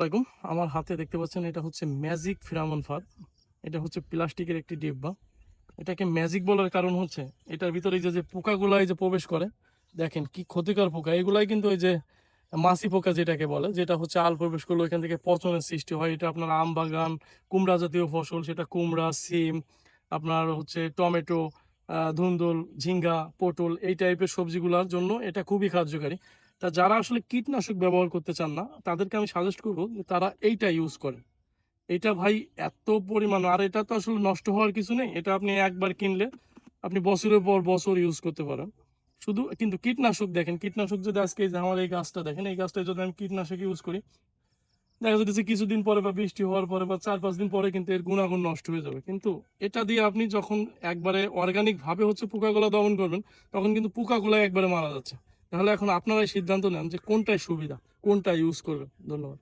আসসালামাইকুম আমার হাতে দেখতে পাচ্ছেন এটা হচ্ছে ম্যাজিক ফিরামন ফাঁদ। এটা হচ্ছে প্লাস্টিকের একটি ডিব্বা। এটাকে ম্যাজিক বলার কারণ হচ্ছে এটার ভিতরে যে যে পোকাগুলাই যে প্রবেশ করে, দেখেন কি ক্ষতিকর পোকা। এগুলাই কিন্তু ওই যে মাছি পোকা যেটাকে বলে, যেটা হচ্ছে আল প্রবেশ করলে ওইখান থেকে পচনের সৃষ্টি হয়। এটা আপনার আম বাগান, কুমড়া জাতীয় ফসল, সেটা কুমড়া, সিম, আপনার হচ্ছে টমেটো ধুন্দুল, ঝিঙ্গা, পটল, এই টাইপের সবজিগুলোর জন্য এটা খুবই কার্যকারী। তা যারা আসলে কীটনাশক ব্যবহার করতে চান না, তাদেরকে আমি সাজেস্ট করব যে তারা এইটা ইউজ করে এটা ভাই এত পরিমাণ, আর এটা তো আসলে নষ্ট হওয়ার কিছু নেই। এটা আপনি একবার কিনলে আপনি বছরের পর বছর ইউজ করতে পারেন। শুধু কিন্তু কীটনাশক দেখেন, কীটনাশক যদি আজকে যে আমার এই গাছটা দেখেন, এই গাছটা যদি আমি কীটনাশক ইউজ করি, দেখা যাচ্ছে কিছুদিন পরে বা বৃষ্টি হওয়ার পরে বা চার পাঁচ দিন পরে কিন্তু এর গুণাগুণ নষ্ট হয়ে যাবে। কিন্তু এটা দিয়ে আপনি যখন একবারে অর্গানিকভাবে হচ্ছে পোকাগুলো দমন করবেন, তখন কিন্তু পোকাগুলো একবারে মারা যাচ্ছে। তাহলে এখন আপনারাই সিদ্ধান্ত নেন যে কোনটাই সুবিধা কোনটা ইউজ করবেন। ধন্যবাদ।